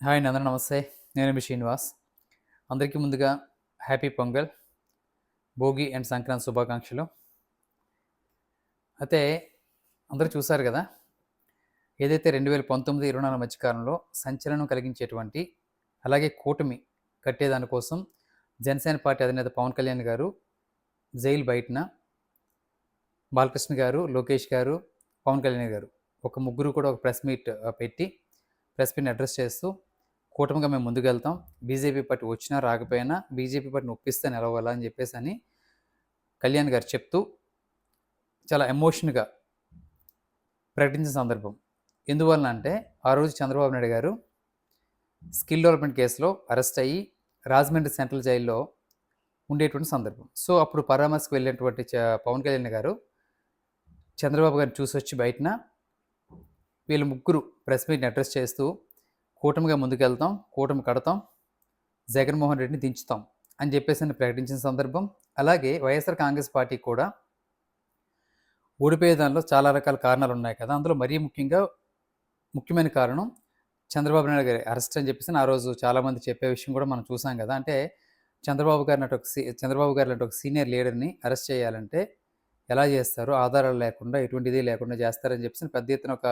Hi అందరూ నమస్తే. నేను మీ శ్రీనివాస్. అందరికీ ముందుగా హ్యాపీ పొంగల్ భోగి అండ్ సంక్రాంతి శుభాకాంక్షలు. అయితే అందరూ చూశారు కదా ఏదైతే రెండు వేల పంతొమ్మిది ఇరవై నాలుగు మధ్యకాలంలో సంచలనం కలిగించేటువంటి అలాగే కూటమి కట్టేదానికోసం జనసేన పార్టీ అధినేత పవన్ కళ్యాణ్ గారు జైలు బయటన బాలకృష్ణ గారు లోకేష్ గారు పవన్ కళ్యాణ్ గారు ఒక ముగ్గురు కూడా ఒక ప్రెస్ మీట్ పెట్టి ప్రెస్ మీట్ని అడ్రస్ చేస్తూ కూటమిగా మేము ముందుకెళ్తాం. బీజేపీ పార్టీ వచ్చినా రాకపోయినా బీజేపీ పార్టీని ఒప్పిస్తే నిలవాలా అని చెప్పేసి అని కళ్యాణ్ గారు చెప్తూ చాలా ఎమోషన్గా ప్రకటించిన సందర్భం. ఎందువలన అంటే ఆ రోజు చంద్రబాబు నాయుడు గారు స్కిల్ డెవలప్మెంట్ కేసులో అరెస్ట్ అయ్యి రాజమండ్రి సెంట్రల్ జైల్లో ఉండేటువంటి సందర్భం. సో అప్పుడు పరామర్శకు వెళ్ళినటువంటి చ- పవన్ కళ్యాణ్ గారు చంద్రబాబు గారిని చూసి వచ్చి బయటన వీళ్ళు ముగ్గురు ప్రెస్ మీట్ని అడ్రస్ చేస్తూ కూటమిగా ముందుకెళ్తాం కూటమి కడతాం జగన్మోహన్ రెడ్డిని దించుతాం అని చెప్పేసి నన్ను ప్రకటించిన సందర్భం. అలాగే వైఎస్ఆర్ కాంగ్రెస్ పార్టీ కూడా ఓడిపోయే దానిలో చాలా రకాల కారణాలు ఉన్నాయి కదా. అందులో మరీ ముఖ్యంగా ముఖ్యమైన కారణం చంద్రబాబు నాయుడు గారి అరెస్ట్ అని చెప్పేసి ఆ రోజు చాలామంది చెప్పే విషయం కూడా మనం చూసాం కదా. అంటే చంద్రబాబు గారిని ఒక సీ చంద్రబాబు గారి లాంటి ఒక సీనియర్ లీడర్ని అరెస్ట్ చేయాలంటే ఎలా చేస్తారు? ఆధారాలు లేకుండా ఎటువంటిది లేకుండా చేస్తారని చెప్పేసి పెద్ద ఎత్తున ఒక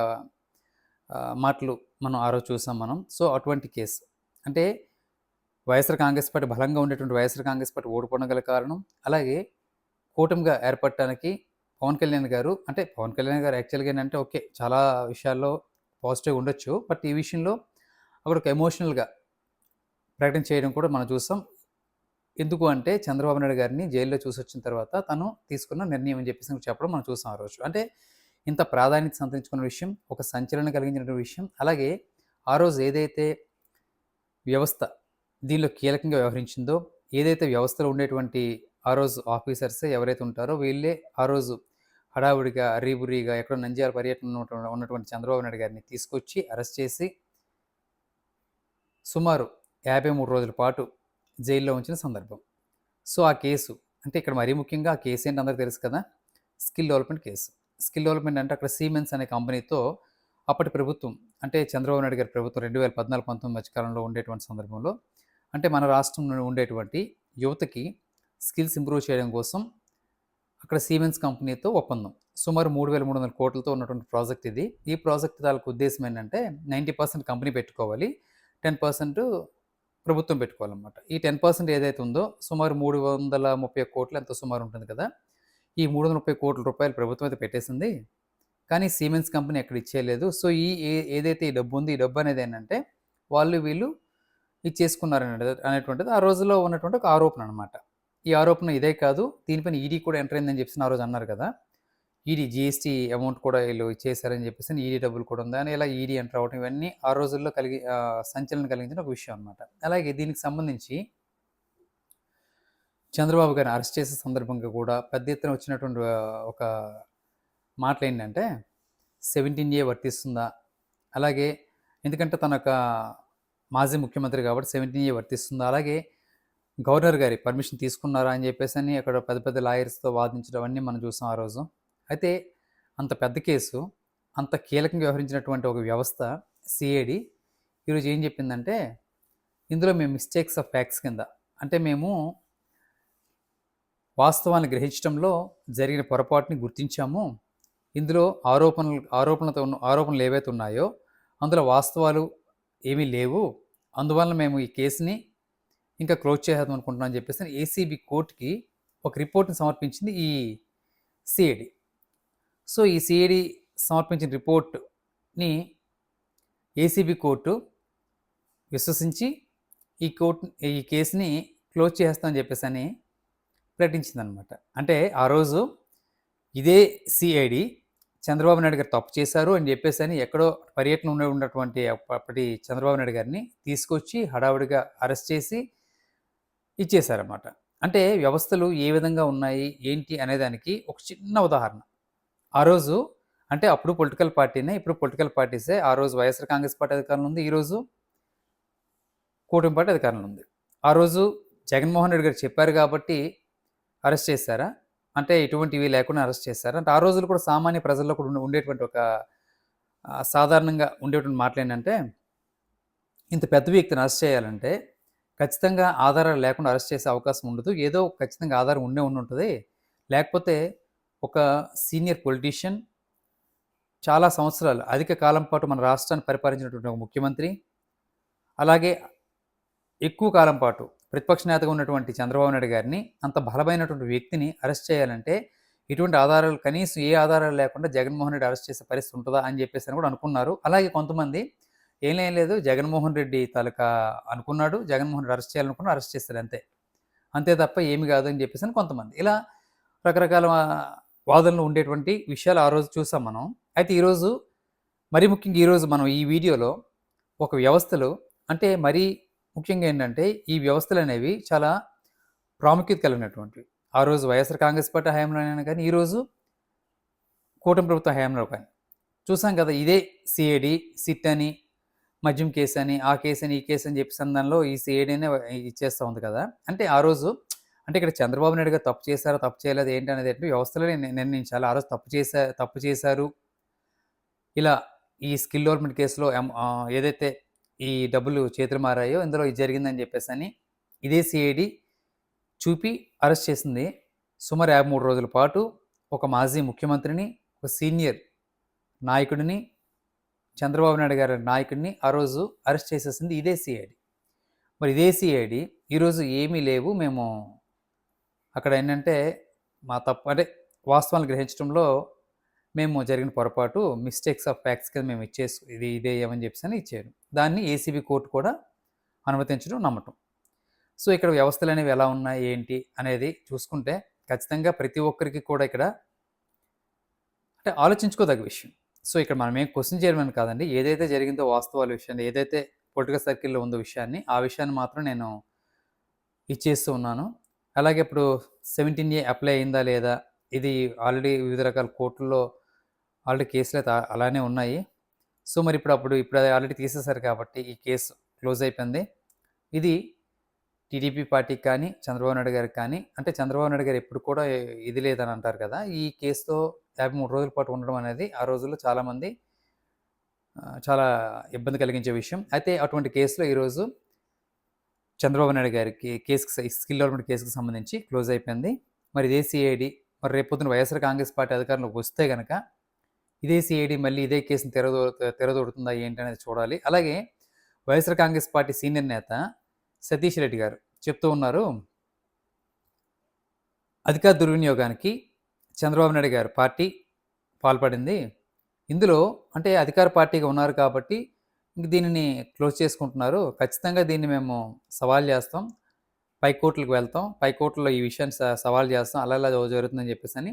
మాటలు మనం ఆ రోజు చూసాం మనం. సో అటువంటి కేసు. అంటే వైఎస్ఆర్ కాంగ్రెస్ పార్టీ బలంగా ఉండేటువంటి వైఎస్ఆర్ కాంగ్రెస్ పార్టీ ఓడిపోవడం గల కారణం అలాగే కూటమిగా ఏర్పడటానికి పవన్ కళ్యాణ్ గారు అంటే పవన్ కళ్యాణ్ గారు యాక్చువల్గా ఏంటంటే ఓకే చాలా విషయాల్లో పాజిటివ్ ఉండొచ్చు. బట్ ఈ విషయంలో అక్కడ ఒక ఎమోషనల్గా ప్రకటన చేయడం కూడా మనం చూస్తాం ఎందుకు అంటే చంద్రబాబు నాయుడు గారిని జైల్లో చూసి వచ్చిన తర్వాత తను తీసుకున్న నిర్ణయం అని చెప్పేసి చెప్పడం మనం చూసాం ఆ రోజు. అంటే ఇంత ప్రాధాన్యత సంతరించుకున్న విషయం ఒక సంచలనం కలిగించిన విషయం అలాగే ఆ రోజు ఏదైతే వ్యవస్థ దీనిలో కీలకంగా వ్యవహరించిందో ఏదైతే వ్యవస్థలో ఉండేటువంటి ఆ రోజు ఆఫీసర్స్ ఎవరైతే ఉంటారో వీళ్ళే ఆ రోజు హడావుడిగా అరీబురీగా ఎక్కడో నంద్యాల పర్యటన ఉన్నటువంటి- ఉన్నటువంటి చంద్రబాబు నాయుడు గారిని తీసుకొచ్చి అరెస్ట్ చేసి సుమారు యాభై మూడు రోజుల పాటు జైల్లో ఉంచిన సందర్భం. సో ఆ కేసు అంటే ఇక్కడ మరీ ముఖ్యంగా ఆ కేసు ఏంటి అందరికీ తెలుసు కదా? Skill development case. Skill development అంటే అక్కడ సీమెన్స్ అనే కంపెనీతో అప్పటి ప్రభుత్వం అంటే చంద్రబాబు నాయుడు గారి ప్రభుత్వం రెండు వేల పద్నాలుగు పంతొమ్మిది మధ్యకాలంలో ఉండేటువంటి సందర్భంలో అంటే మన రాష్ట్రంలో ఉండేటువంటి యువతకి స్కిల్స్ ఇంప్రూవ్ చేయడం కోసం అక్కడ సీమెన్స్ కంపెనీతో ఒప్పందం. సుమారు మూడు వేల మూడు వందల కోట్లతో ఉన్నటువంటి ప్రాజెక్ట్ ఇది. ఈ ప్రాజెక్ట్ దానికి ఉద్దేశం ఏంటంటే నైంటీ పర్సెంట్ కంపెనీ పెట్టుకోవాలి టెన్ పర్సెంట్ ప్రభుత్వం పెట్టుకోవాలన్నమాట. ఈ టెన్ పర్సెంట్ ఏదైతే ఉందో సుమారు మూడు వందల ముప్పై కోట్లు ఎంత సుమారు ఉంటుంది కదా ఈ మూడు వందల ముప్పై కోట్ల రూపాయలు ప్రభుత్వం అయితే పెట్టేసింది. కానీ సిమెంట్స్ కంపెనీ ఎక్కడ ఇచ్చేయలేదు. సో ఈ ఏ- ఏదైతే ఈ డబ్బు ఉంది ఈ డబ్బు అనేది ఏంటంటే వాళ్ళు వీళ్ళు ఇచ్చేసుకున్నారు అనేటువంటిది ఆ రోజులో ఉన్నటువంటి ఒక ఆరోపణ అనమాట ఈ ఆరోపణ ఇదే కాదు దీనిపైన ఈడీ కూడా ఎంటర్ అయిందని చెప్పేసి ఆ రోజు అన్నారు కదా. ఈడీ జిఎస్టీ అమౌంట్ కూడా వీళ్ళు ఇచ్చేసారని చెప్పేసి ఈడీ డబ్బులు కూడా ఉందని అని ఇలా ఈడీ ఎంటర్ అవ్వడం ఇవన్నీ ఆ రోజుల్లో కలిగి సంచలనం కలిగించిన ఒక విషయం అనమాట అలాగే దీనికి సంబంధించి చంద్రబాబు గారిని అరెస్ట్ చేసే సందర్భంగా కూడా పెద్ద ఎత్తున వచ్చినటువంటి ఒక మాటలు ఏంటంటే సెవెంటీన్ ఏ వర్తిస్తుందా? అలాగే ఎందుకంటే తన ఒక మాజీ ముఖ్యమంత్రి కాబట్టి సెవెంటీన్ ఏ వర్తిస్తుందా? అలాగే గవర్నర్ గారి పర్మిషన్ తీసుకున్నారా? అని చెప్పేసి అని అక్కడ పెద్ద పెద్ద లాయర్స్తో వాదించడం అన్నీ మనం చూసాం ఆ రోజు. అయితే అంత పెద్ద కేసు అంత కీలకంగా వ్యవహరించినటువంటి ఒక వ్యవస్థ సిఐడి ఈరోజు ఏం చెప్పిందంటే ఇందులో మేము మిస్టేక్స్ ఆఫ్ ఫ్యాక్ట్స్ కింద అంటే మేము వాస్తవాన్ని గ్రహించడంలో జరిగిన పొరపాటుని గుర్తించాము. ఇందులో ఆరోపణలు ఆరోపణలతో ఉన్న ఆరోపణలు ఏవైతే ఉన్నాయో అందులో వాస్తవాలు ఏమీ లేవు. అందువలన మేము ఈ కేసుని ఇంకా క్లోజ్ చేద్దాం అనుకుంటున్నాం అని చెప్పేసి ఏసీబీ కోర్టుకి ఒక రిపోర్ట్ని సమర్పించింది ఈ సిఐడి సో ఈ సిఐడి సమర్పించిన రిపోర్ట్ని ఏసీబీ కోర్టు విశ్వసించి ఈ కోర్టు ఈ కేసుని క్లోజ్ చేసేస్తామని చెప్పేసి అని ప్రకటించిందనమాట. అంటే ఆ రోజు ఇదే సిఐడి చంద్రబాబు నాయుడు గారు తప్పు చేశారు అని చెప్పేసి అని ఎక్కడో పర్యటన ఉండే ఉన్నటువంటి అప్పటి చంద్రబాబు నాయుడు గారిని తీసుకొచ్చి హడావుడిగా అరెస్ట్ చేసి ఇచ్చేశారన్నమాట అంటే వ్యవస్థలు ఏ విధంగా ఉన్నాయి ఏంటి అనేదానికి ఒక చిన్న ఉదాహరణ. ఆ రోజు అంటే అప్పుడు పొలిటికల్ పార్టీనే ఇప్పుడు పొలిటికల్ పార్టీసే. ఆ రోజు వైఎస్ఆర్ కాంగ్రెస్ పార్టీ అధికారంలో ఉంది ఈరోజు కూటమి పార్టీ అధికారంలో ఉంది. ఆ రోజు జగన్మోహన్ రెడ్డి గారు చెప్పారు కాబట్టి అరెస్ట్ చేశారా? అంటే ఎటువంటివి లేకుండా అరెస్ట్ చేశారా? అంటే ఆ రోజులు కూడా సామాన్య ప్రజల్లో కూడా ఉండే- ఉండేటువంటి ఒక సాధారణంగా ఉండేటువంటి మాటలు ఏంటంటే ఇంత పెద్ద వ్యక్తిని అరెస్ట్ చేయాలంటే ఖచ్చితంగా ఆధారాలు లేకుండా అరెస్ట్ చేసే అవకాశం ఉండదు. ఏదో ఖచ్చితంగా ఆధారం ఉండే ఉండి ఉంటుంది. లేకపోతే ఒక సీనియర్ పొలిటీషియన్ చాలా సంవత్సరాలు అధిక కాలం పాటు మన రాష్ట్రాన్ని పరిపాలించినటువంటి ఒక ముఖ్యమంత్రి అలాగే ఎక్కువ కాలం పాటు ప్రతిపక్ష నేతగా ఉన్నటువంటి చంద్రబాబు నాయుడు గారిని అంత బలమైనటువంటి వ్యక్తిని అరెస్ట్ చేయాలంటే ఇటువంటి ఆధారాలు కనీసం ఏ ఆధారాలు లేకుండా జగన్మోహన్ రెడ్డి అరెస్ట్ చేసే పరిస్థితి ఉంటుందా అని చెప్పేసి అని కూడా అనుకున్నారు. అలాగే కొంతమంది ఏం ఏం లేదు జగన్మోహన్ రెడ్డి తాలూకా అనుకున్నాడు జగన్మోహన్ రెడ్డి అరెస్ట్ చేయాలనుకున్నా అరెస్ట్ చేస్తారు అంతే. అంతే తప్ప ఏమి కాదు అని చెప్పేసి అని కొంతమంది. ఇలా రకరకాల వాదనలు ఉండేటువంటి విషయాలు ఆ రోజు చూసాం మనం. అయితే ఈరోజు మరీ ముఖ్యంగా ఈరోజు మనం ఈ వీడియోలో ఒక వ్యవస్థలు అంటే మరీ ముఖ్యంగా ఏంటంటే ఈ వ్యవస్థలు అనేవి చాలా ప్రాముఖ్యత కలిగినటువంటివి. ఆ రోజు వైఎస్ఆర్ కాంగ్రెస్ పార్టీ హయాంలో కానీ ఈరోజు కూటమి ప్రభుత్వ హయాంలో కానీ. చూసాం కదా ఇదే సిఐడి సిట్ అని మద్యం కేసు అని ఆ కేసు అని ఈ కేసు అని చెప్పి సందర్భంలో ఈ సిఐడినే ఇచ్చేస్తూ ఉంది కదా. అంటే ఆ రోజు అంటే ఇక్కడ చంద్రబాబు నాయుడు గారు తప్పు చేశారో తప్పు చేయలేదు ఏంటి అనేది అంటే వ్యవస్థలో నిర్ణయించాలి. ఆ రోజు తప్పు చేశా తప్పు చేశారు. ఇలా ఈ స్కిల్ డెవలప్మెంట్ కేసులో ఏదైతే ఈ డబ్బులు చేతులు మారాయో ఇందులో ఇది జరిగిందని చెప్పేసి అని ఇదే సిఐడి చూపి అరెస్ట్ చేసింది. సుమారు యాభై మూడు రోజుల పాటు ఒక మాజీ ముఖ్యమంత్రిని ఒక సీనియర్ నాయకుడిని చంద్రబాబు నాయుడు గారి నాయకుడిని ఆ రోజు అరెస్ట్ చేసేసింది ఇదే సిఐడి మరి ఇదే సిఐడి ఈరోజు ఏమీ లేవు. మేము అక్కడ ఏంటంటే మా తప్ప అంటే వాస్తవాలు గ్రహించడంలో మేము జరిగిన పొరపాటు మిస్టేక్స్ ఆఫ్ ఫ్యాక్ట్స్ కింద మేము ఇచ్చేసు ఇది ఇదే ఏమని చెప్పేసి అని ఇచ్చారు. దాన్ని ఏసీబీ కోర్టు కూడా అనుమతించడం నమ్మటం. సో ఇక్కడ వ్యవస్థలు అనేవి ఎలా ఉన్నాయి ఏంటి అనేది చూసుకుంటే ఖచ్చితంగా ప్రతి ఒక్కరికి కూడా ఇక్కడ అంటే ఆలోచించుకోదగ్గ విషయం. సో ఇక్కడ మనం ఏం క్వశ్చన్ చేయమని కాదండి ఏదైతే జరిగిందో వాస్తవాల విషయాన్ని ఏదైతే పొలిటికల్ సర్కిల్లో ఉందో విషయాన్ని ఆ విషయాన్ని మాత్రం నేను ఇచ్చేస్తూ ఉన్నాను. అలాగే ఇప్పుడు సెవెంటీన్ ఏ అప్లై అయిందా లేదా ఇది ఆల్రెడీ వివిధ రకాల కోర్టుల్లో ఆల్రెడీ కేసులు అయితే అలానే ఉన్నాయి. సో మరి ఇప్పుడు అప్పుడు ఇప్పుడు ఆల్రెడీ తీసేశారు కాబట్టి ఈ కేసు క్లోజ్ అయిపోయింది. ఇది టీడీపీ పార్టీకి కానీ చంద్రబాబు నాయుడు గారికి కానీ అంటే చంద్రబాబు నాయుడు గారు ఎప్పుడు కూడా ఇది లేదని అంటారు కదా. ఈ కేసుతో యాభై మూడు రోజుల పాటు ఉండడం అనేది ఆ రోజుల్లో చాలామంది చాలా ఇబ్బంది కలిగించే విషయం. అయితే అటువంటి కేసులో ఈరోజు చంద్రబాబు నాయుడు గారికి కేసుకి స్కిల్ డెవలప్మెంట్ కేసుకు సంబంధించి క్లోజ్ అయిపోయింది. మరి ఇదే సిఐడి మరి రేపొద్దున వైఎస్ఆర్ కాంగ్రెస్ పార్టీ అధికారంలోకి వస్తే కనుక ఇదే సిఐడి మళ్ళీ ఇదే కేసును తెరదో తెరదొడుతుందా ఏంటి అనేది చూడాలి. అలాగే వైఎస్ఆర్ కాంగ్రెస్ పార్టీ సీనియర్ నేత సతీష్ రెడ్డి గారు చెప్తూ ఉన్నారు అధికార దుర్వినియోగానికి చంద్రబాబు నాయుడు గారు పార్టీ పాల్పడింది. ఇందులో అంటే అధికార పార్టీగా ఉన్నారు కాబట్టి ఇంక దీనిని క్లోజ్ చేసుకుంటున్నారు. ఖచ్చితంగా దీన్ని మేము సవాల్ చేస్తాం. పైకోర్టులకు వెళ్తాం. పైకోర్టులో ఈ విషయాన్ని సవాల్ చేస్తాం. అలా అలా జరుగుతుందని చెప్పేసి అని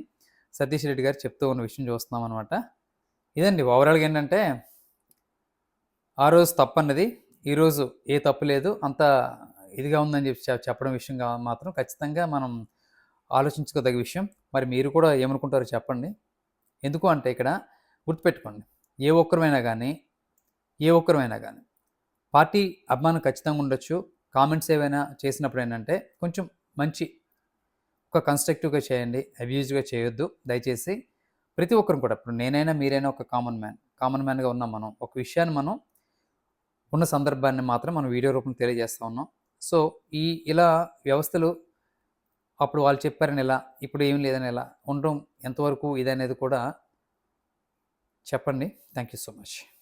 సతీష్ రెడ్డి గారు చెప్తూ ఉన్న విషయం చూస్తున్నాం అనమాట ఇదండి ఓవరాల్గా ఏంటంటే ఆ రోజు తప్పు అన్నది ఈరోజు ఏ తప్పు లేదు అంత ఇదిగా ఉందని చెప్పి చెప్పడం విషయం మాత్రం ఖచ్చితంగా మనం ఆలోచించుకోదగ్గ విషయం. మరి మీరు కూడా ఏమనుకుంటారో చెప్పండి. ఎందుకు అంటే ఇక్కడ గుర్తుపెట్టుకోండి ఏ ఒక్కరమైనా కానీ ఏ ఒక్కరమైనా కానీ పార్టీ అభిమానం ఖచ్చితంగా ఉండొచ్చు. కామెంట్స్ ఏవైనా చేసినప్పుడు ఏంటంటే కొంచెం మంచి ఒక కన్స్ట్రక్టివ్గా చేయండి అబ్యూజ్గా చేయొద్దు. దయచేసి ప్రతి ఒక్కరు కూడా ఇప్పుడు నేనైనా మీరైనా ఒక కామన్ మ్యాన్ కామన్ మ్యాన్గా ఉన్నాం మనం. ఒక విషయాన్ని మనం ఉన్న సందర్భాన్ని మాత్రం మనం వీడియో రూపంలో తెలియజేస్తూ ఉన్నాం. సో ఈ ఇలా వ్యవస్థలు అప్పుడు వాళ్ళు చెప్పారని ఇలా ఇప్పుడు ఏం లేదని ఇలా ఉండడం ఎంతవరకు ఇదనేది కూడా చెప్పండి. Thank you so much